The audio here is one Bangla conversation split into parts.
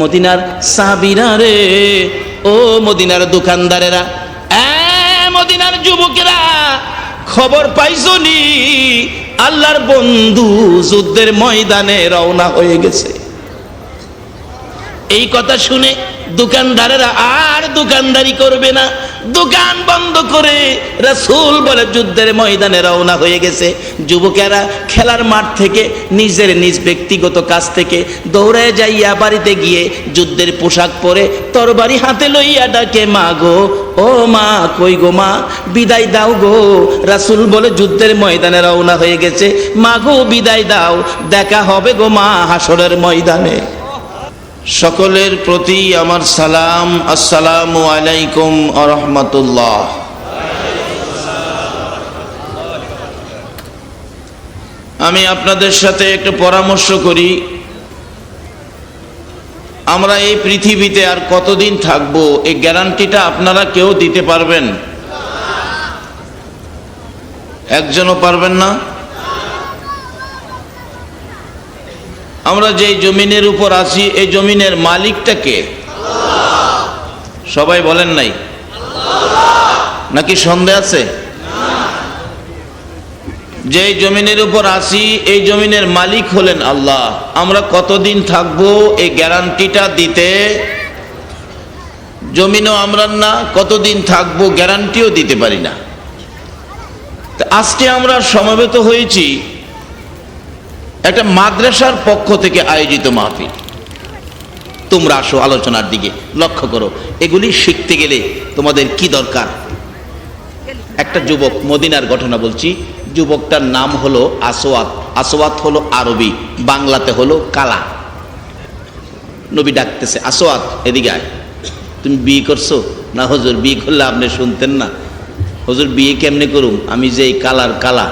মদিনার সাবিরা রে, ও মদিনার দোকানদারেরা মদিনার যুবকেরা, খবর পাইছনি আল্লাহর বন্ধু যুদ্ধের ময়দানে রওনা হয়ে গেছে। এই কথা শুনে দোকানদারেরা আর দোকানদারি করবে না। দোকান বন্ধ করে রাসূল বলে যুদ্ধের ময়দানে রওনা হয়ে গেছে। যুবকেরা খেলার মাঠ থেকে নিজের নিজ ব্যক্তিগত কাজ থেকে দৌড়ে যাইয়া বাড়িতে গিয়ে যুদ্ধের পোশাক পরে তরবারি হাতে লইয়া ডাকে, মা গো, ও মা, কই গো মা, বিদায় দাও গো। রাসূল বলে যুদ্ধের ময়দানে রওনা হয়ে গেছে। মা গো, বিদায় দাও, দেখা হবে গো মা হাসরের ময়দানে। সকলের প্রতি আমার সালাম, আসসালামু আলাইকুম আরহামতুল্লাহ আমি আপনাদের সাথে একটু পরামর্শ করি। আমরা এই পৃথিবীতে আর কতদিন থাকব? এই গ্যারান্টিটা আপনারা কেউ দিতে পারবেন? একজনও পারবেন না? আমরা যে জমিনের উপর আছি, এই জমিনের মালিকটাকে সবাই বলেন নাই? নাকি সন্দেহ আছে? যে জমিনের উপর আছি, এই জমিনের মালিক হলেন আল্লাহ। আমরা কতদিন থাকব এই গ্যারান্টিটা দিতে? জমিনও আমরা না, কতদিন থাকব গ্যারান্টিও দিতে পারি না। আজকে আমরা সমবেত হয়েছি একটা মাদ্রাসার পক্ষ থেকে আয়োজিত মাহফিল। তোমরা আসো আলোচনার দিকে, লক্ষ্য করো, এগুলি শিখতে গেলে তোমাদের কি দরকার? একটা যুবক, মদিনার ঘটনা বলছি, যুবকটার নাম হলো আসোয়াত আসোয়াত হলো আরবি, বাংলাতে হলো কালা। নবী ডাকতেছে আসোয়াত এদিকে আয়। তুমি বিয়ে করছ? না, হজুর, বিয়ে করলে আপনি শুনতেন না। হজুর, বিয়ে কেমনে করুম? আমি যে কালার কালা,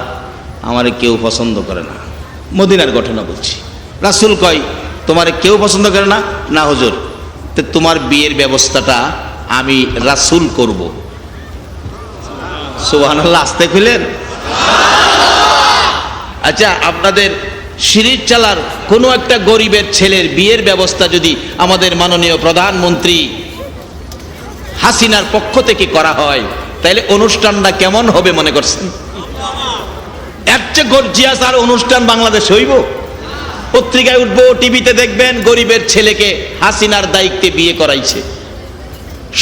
আমার কেউ পছন্দ করে না। মদিনার ঘটনা বলছি। রাসুল কয়, তোমার কেউ পছন্দ করে না? না, হুজুর। তো তোমার বিয়ের ব্যবস্থাটা আমি রাসুল করব। সুবাহ আসতে খুলেন। আচ্ছা আপনাদের সিঁড়ির চালার কোনো একটা গরিবের ছেলের বিয়ের ব্যবস্থা যদি আমাদের মাননীয় প্রধানমন্ত্রী হাসিনার পক্ষ থেকে করা হয়, তাহলে অনুষ্ঠানটা কেমন হবে মনে করছেন? এর চেয়ে গর্জিয়াস আর অনুষ্ঠান বাংলাদেশ হইব। পত্রিকায় উঠবো, টিভিতে দেখবেন গরিবের ছেলেকে হাসিনার দায়িত্বে বিয়ে করাইছে।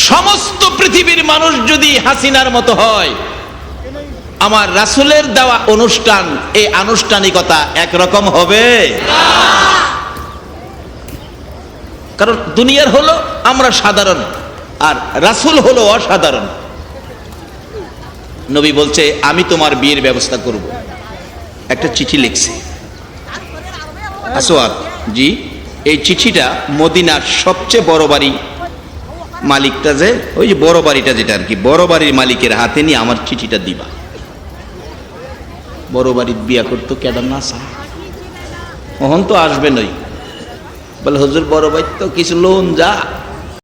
সমস্ত পৃথিবীর মানুষ যদি হাসিনার মতো হয়, আমার রাসুলের দেওয়া অনুষ্ঠান, এই আনুষ্ঠানিকতা একরকম হবে। কারণ দুনিয়ার হলো আমরা সাধারণ, আর রাসুল হলো অসাধারণ। নবী বলছে, আমি তোমার বিয়ের ব্যবস্থা করব। একটা চিঠি লিখছে। আসোয়াদ, জি, এই চিঠিটা মদিনার সবচেয়ে বড় বাড়ি মালিকটা যে, ওই যে বড় বাড়িটা যেটা আর কি, বড় বাড়ির মালিকের হাতে নিয়ে আমার চিঠিটা দিবা। বড় বাড়ির বিয়া করতো কেডার না সা ওহন তো আসবে নই। বলে, হুজুর, বড় বাড়ি তো কিছু লোন যা।